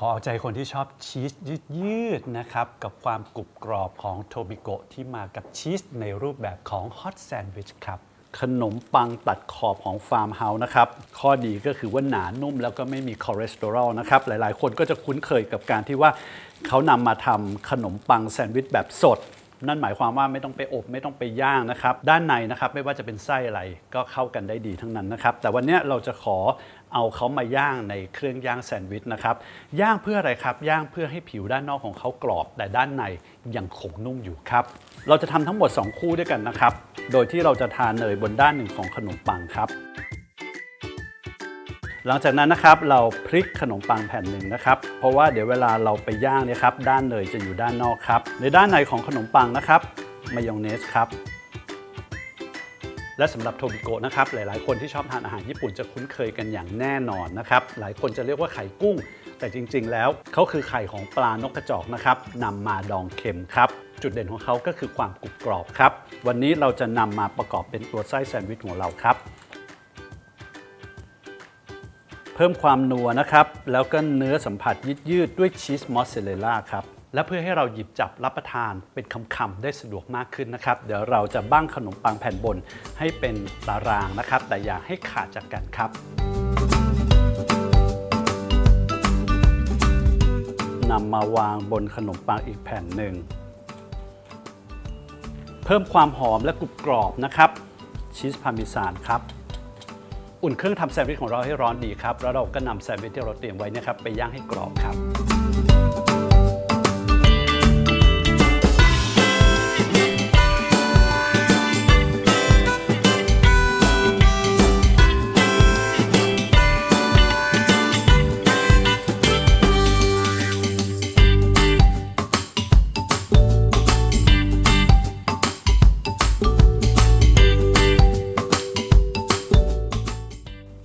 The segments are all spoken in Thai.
ขอเอาใจคนที่ชอบชีสยืดๆนะครับ กับความกรุบกรอบของโทบิโกะที่มากับชีสในรูปแบบของฮอตแซนด์วิชครับ ขนมปังตัดขอบของฟาร์มเฮาส์นะครับ ข้อดีก็คือว่าหนานุ่มแล้วก็ไม่มีคอเลสเตอรอลนะครับ หลายๆ คนก็จะคุ้นเคยกับการที่ว่าเขานำมาทำขนมปังแซนด์วิชแบบสด นั่นหมายความว่าไม่ต้องไปอบไม่ต้องไปย่างนะครับ ด้านในนะครับไม่ว่าจะเป็นไส้อะไรก็เข้ากันได้ดีทั้งนั้นนะครับ แต่วันนี้เราจะขอเอาเขามาย่างในเครื่องย่างแซนด์วิชนะครับ ย่างเพื่ออะไรครับ ย่างเพื่อให้ผิวด้านนอกของเขากรอบ แต่ด้านในยังคงนุ่มอยู่ครับ เราจะทำทั้งหมด 2 คู่ด้วยกันนะครับ โดยที่เราจะทานเนยบนด้านหนึ่งของขนมปังครับ หลังจากนั้นนะครับเราพลิกขนมปังแผ่นหนึ่งนะครับ เพราะว่าเดี๋ยวเวลาเราไปย่างเนี่ยครับด้านเนยจะอยู่ด้านนอกครับ ในด้านในของขนมปังนะครับมายองเนสครับและสำหรับโทบิโกะนะครับหลายๆ คนที่ชอบทานอาหารญี่ปุ่นจะคุ้นเคยกันอย่างแน่นอนนะครับหลายคนจะเรียกว่าไข่กุ้ง แต่จริงๆ แล้วเขาคือไข่ของปลานกกระจอกนะครับนำมาดองเค็มครับจุดเด่นของเขาก็คือความกรุบกรอบครับวันนี้เราจะนำมาประกอบเป็นตัวไส้แซนด์วิชของเราครับ เพิ่มความนัวนะครับ แล้วก็เนื้อสัมผัสยืดยืดด้วยชีสมอสซาเรลล่าครับ และเพื่อให้เราหยิบจับรับประทานเป็นคำๆได้สะดวกมากขึ้นนะครับ เดี๋ยวเราจะบ้างขนมปังแผ่นบนให้เป็นตารางนะครับ แต่อย่าให้ขาดจากกันครับนำมาวางบนขนมปังอีกแผ่นหนึ่ง เพิ่มความหอมและกรุบกรอบนะครับ ชีสพาร์เมซานครับ อุ่นเครื่องทำแซนด์วิชของเราให้ร้อนดีครับ แล้วเราก็นำแซนด์วิชที่เราเตรียมไว้นะครับไปย่างให้กรอบครับ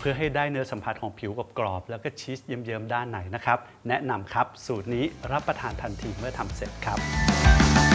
พื่อให้ได้เนื้อสัมผัสของผิวกับกรอบ แล้วก็ชีสเยิ้มๆด้านในนะครับ แนะนำครับ สูตรนี้รับประทานทันทีเมื่อทำเสร็จครับ